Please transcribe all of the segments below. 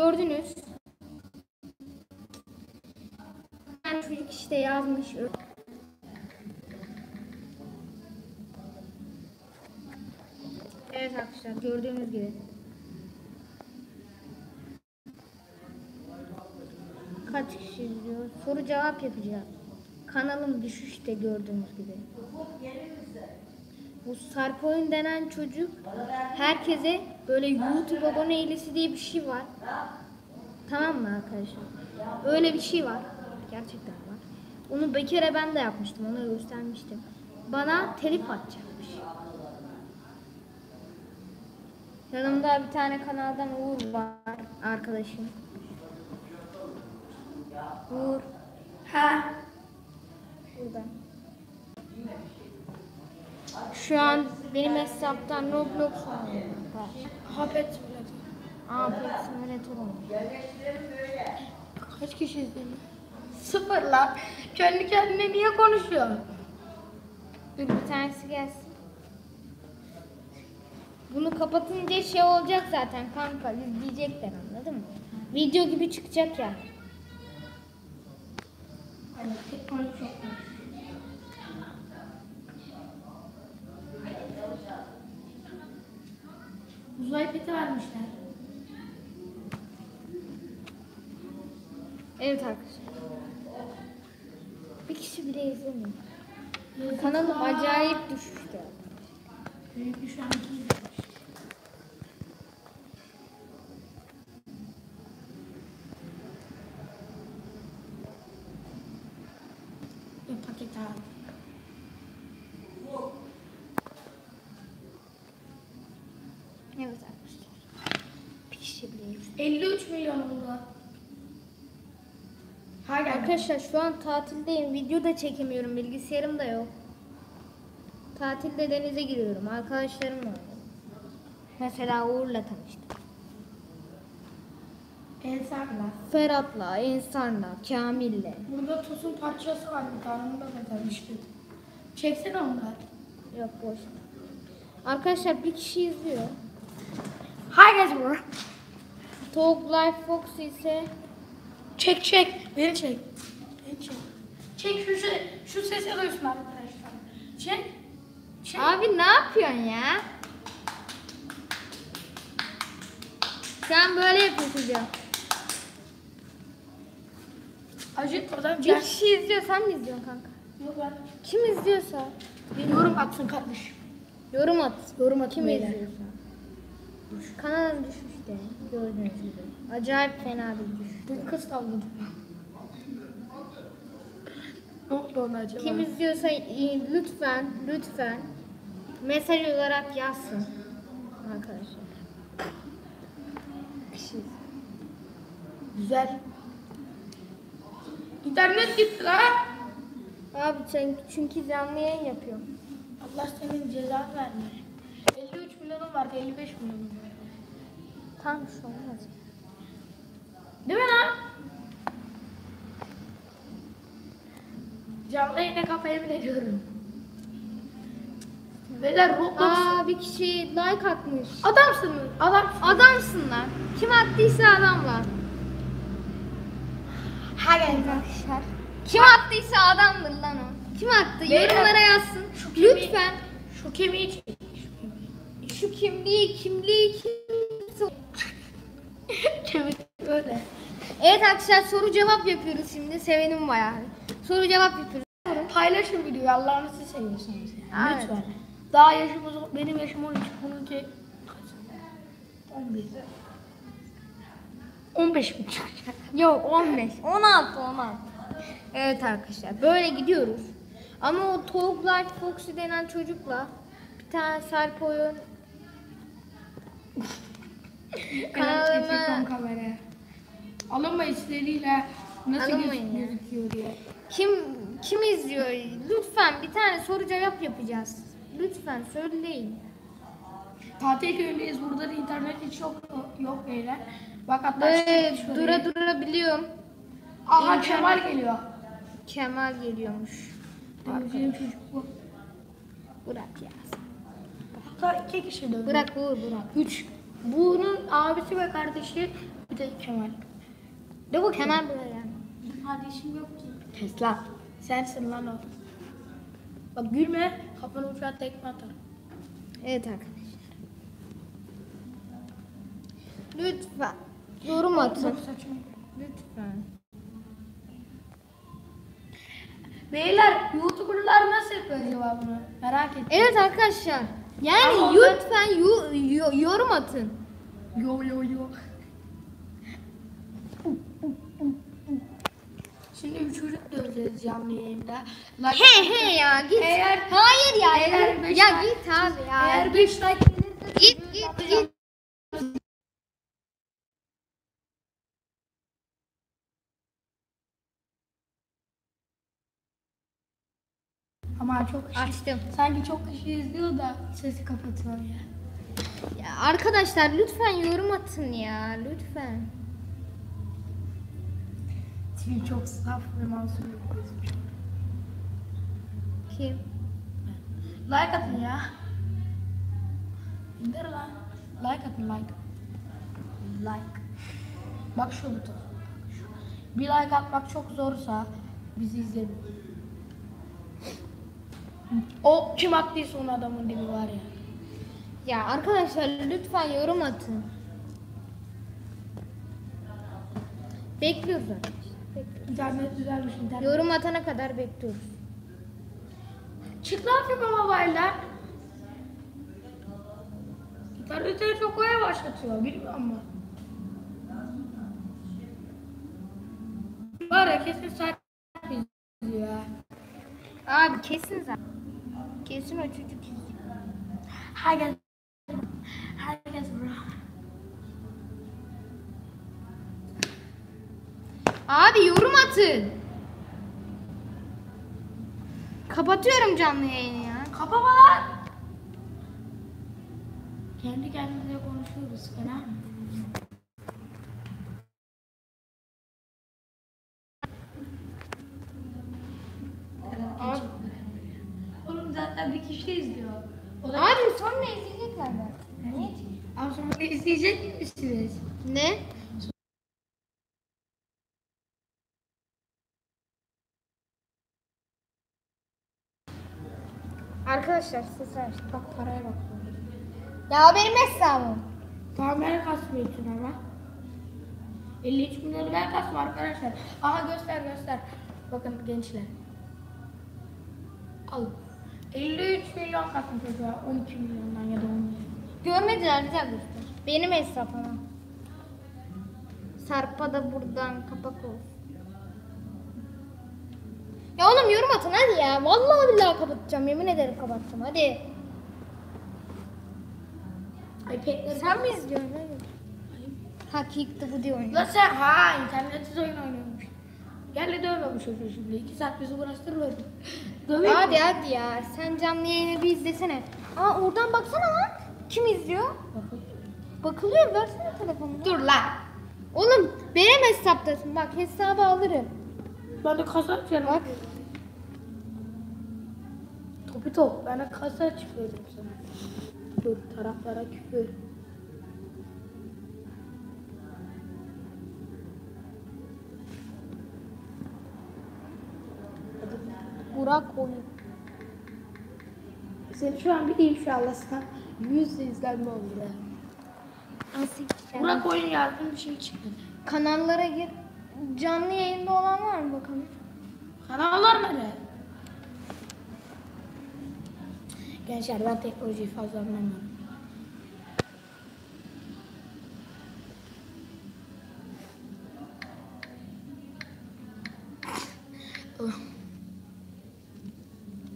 gördünüz. Yani çocuk işte yazmış. Evet arkadaşlar gördüğünüz gibi. Kaç kişi izliyor? Soru cevap yapacağız. Kanalım düşüşte gördüğünüz gibi. Bu Sarp Oyun denen çocuk herkese böyle YouTube abone eylesi diye bir şey var. Tamam mı arkadaşlar? Öyle bir şey var. Gerçekten var. Onu bir kere ben de yapmıştım. Ona göstermiştim. Bana telif atacakmış. Yanımda bir tane kanaldan Uğur var arkadaşım. Uğur. Ha. Burada. Şu an benim hesaptan Roblox oynuyorum. Hapet Simulator. Aa, Pet Simulator oynuyor. Kaç kişi izledi? Sıfır lan. Kendi kendine niye konuşuyor? Dur bir tanesi gelsin. Bunu kapatınca şey olacak zaten kanka izleyecekler anladın mı? Video gibi çıkacak ya. Hani teknoloji çok var. Uzay peti vermişler. Evet arkadaşlar. Bir kişi bile izlemiyor. Kanalım acayip düşüştü. İki izlemiş. Bir paket abi. Evet arkadaşlar. Bir kişi bile izlemiyor. 53 milyon oldu. Hayır Arkadaşlar şu an tatildeyim. Video da çekemiyorum. Bilgisayarım da yok. Tatilde denize giriyorum. Arkadaşlarımla oynuyorum. Mesela Uğur'la tanıştım. Ensarla. Ferhat'la, Ensar'la, Kamil'le. Burada tosun parçası var bir tane. Onu da kazanmıştım. Çeksene onları. Yok boş. Arkadaşlar bir kişi izliyor. Hi guys bro. Talk Life Fox ise Çek çek. Beni çek. Beni çek. Çek şu, şu sesi duysun arkadaşlar. Çek. Çek. Abi ne yapıyorsun ya? Sen böyle yapıyorsun diyor. Acı oradan Bir çek. kişi izliyor sen mi izliyorsun kanka? Yok lan. Kim izliyorsa Bir yorum atsın kardeşim. yorum at. Yorum atın Kim beyler. izliyorsa. Kanalın düşüşte gördüğünüz gibi. Acayip fena bir düşüş. Bir kız tavladı. Ne oldu ona acaba? Kim izliyorsa e, lütfen lütfen mesaj olarak yazsın arkadaşlar. Kişi. Güzel. İnternet gitti lan. Abi sen çünkü canlı yayın yapıyorum. Allah senin cezanı vermiş. 53 milyonun vardı 55 milyon. Tam şu olmaz. Değil mi lan? Canlı yayına kafayı bile diyorum. Beyler Roblox. Aa bir kişi like atmış. Adamsın. Adam. Adamsın lan. Kim attıysa adam lan. Her Arkadaşlar. Kim attıysa adamdır lan o. Kim attı? Beyler, Yorumlara yazsın. şu kemiği- Lütfen. Şu kemiği çek. Şu kemiği. Şu kimliği, kimliği, kimliği. Evet arkadaşlar soru cevap yapıyoruz şimdi. Sevenim bayağı. Soru cevap yapıyoruz. Paylaşın videoyu Allah'ınızı seviyorsanız. Yani. Evet. Lütfen. Daha yaşımız benim yaşım 13. Bununki kaç? 11. 15 mi çıkacak? Yok 15, 16, 16. Evet arkadaşlar böyle gidiyoruz. Ama o Tavuk Life Foxy denen çocukla bir tane Sarp oyun Kanalıma... hisleriyle nasıl ya. gözüküyor diye. kim kim izliyor? Lütfen bir tane soru cevap yapacağız. Lütfen söyleyin. Tatil köyündeyiz. Burada da internet hiç yok, yok beyler. Bak hatta çıkmış dura dura biliyorum. Aha Kemal geliyor. Kemal geliyormuş. Döveceğim çocuk bu. Bırak ya. Hatta iki kişi dövdü. Bırak Uğur bırak. Üç. Bunun abisi ve kardeşi Bir de Kemal. De bu Kemal buraya. Kardeşim yok ki. Tesla. Sensin lan o. Bak gülme. Kafanı uçağa tekme atar. Evet arkadaşlar. Lütfen. Yorum atın. Lütfen. Beyler YouTuber'lar nasıl yapıyor acaba bunu? Merak ettim. Evet arkadaşlar. Yani Ama lütfen yu- yu- yorum atın. Yo yo yo. Şimdi bir döveceğiz canlı yayında. Like- He he ya git. Eğer- Hayır ya. eğer beş ya like- git abi ya. Eğer 5 like gelirse Git git git. Ama çok kişi, Açtım. sanki çok kişi izliyor da sesi kapatıyor ya. Ya arkadaşlar lütfen yorum atın ya. Lütfen. Tipi çok saf ve masum gözüküyor. Kim? Like atın ya. İndir lan. Like atın like. Like. Bak şu buton. Bir like atmak çok zorsa bizi izleyin. O kim attıysa onun adamın dibi var ya. Ya arkadaşlar lütfen yorum atın. Bekliyoruz arkadaşlar. İnternet düzelmiş internet. Yorum atana kadar bekliyoruz. Çık lan FIFA Mobile'den. İnternete çok oya başlatıyor bilmiyorum mu? Var ya kesin saat izliyor ya. Abi kesin zaten. Kesin o çocuk izliyor. Herkes Abi yorum atın. Kapatıyorum canlı yayını ya. Kapama lan. Kendi kendimize konuşuyoruz fena mı? Abi, Oğlum zaten bir kişi izliyor. O da abi sonra izleyecekler belki. Ne? Abi sonra izleyecek misiniz? Ne? Arkadaşlar ses açtım. Bak paraya bak. Ya o benim hesabım. Tamam ben kasmıyorsun ama. 53 milyonu ben kasma arkadaşlar. Aha göster göster. Bakın gençler. Al. 53 milyon kasmış çocuğa. 12 milyondan ya da 10 milyon. Görmediler güzel göster. Benim hesap ama. Sarpa da buradan kapak olsun. Ya oğlum yorum atın hadi ya. Vallahi billahi kapatacağım. Yemin ederim kapatacağım. Hadi. Sen mi izliyorsun? Hakikti bu diye oynuyor. La sen ha internetsiz oyun oynuyormuş. Gel de dövme bu çocuğu şimdi. 2 saat bizi uğraştırma. Döveyim Hadi mi? hadi ya. Sen canlı yayını bir izlesene. Aa oradan baksana lan. Kim izliyor? Bakın. Bakılıyor. Versene telefonunu. Dur lan. Oğlum benim hesaptasın. Bak hesabı alırım. Ben de kasa açarım. Bak. Topi top. Ben de kasa açıyorum sana. Dur taraflara küfür. Burak oyun. Sen şu an bir inşallah sen 100 izlenme oldu ya. Nasıl Burak oyun yazdım bir şey çıktı. Kanallara gir. Canlı yayında olan var mı bakalım? Kanallar nerede? Gençler ben teknolojiyi fazla anlamıyorum.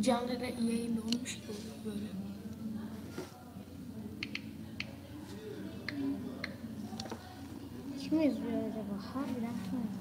Canlı da yayında olmuş gibi böyle. Kim izliyor acaba? Harbiden kim izliyor?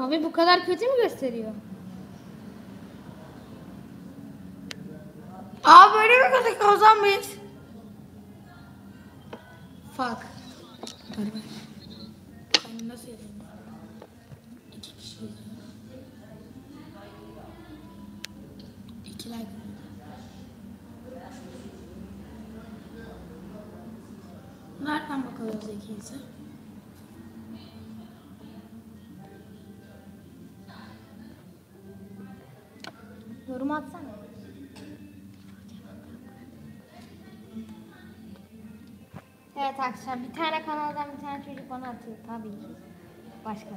Abi bu kadar kötü mü gösteriyor? Aa böyle mi gözüküyor o zaman biz? Fuck. Ver. Ben nasıl yazayım? İki kişi yazıyor. İki like. Nereden bakıyoruz ikisi? Arkadaşlar bir tane kanaldan bir tane çocuk bana atıyor tabii ki. Başka.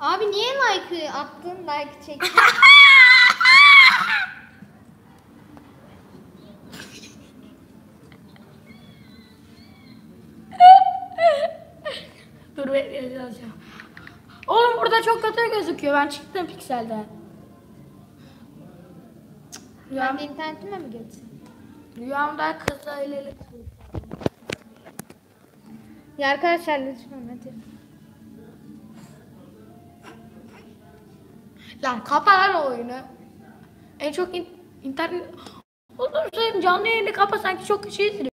Abi niye like'ı attın? Like çektin. Dur bekle yazacağım. Oğlum burada çok kötü gözüküyor. Ben çıktım pikselden. Cık, ben Rüyam, de internetime mi geçsin? rüyamda kızla ele Ya arkadaşlar lütfen hadi. Lan kapa lan oyunu. En çok in- internet... Oğlum sen canlı yayını kapa sanki çok izliyor.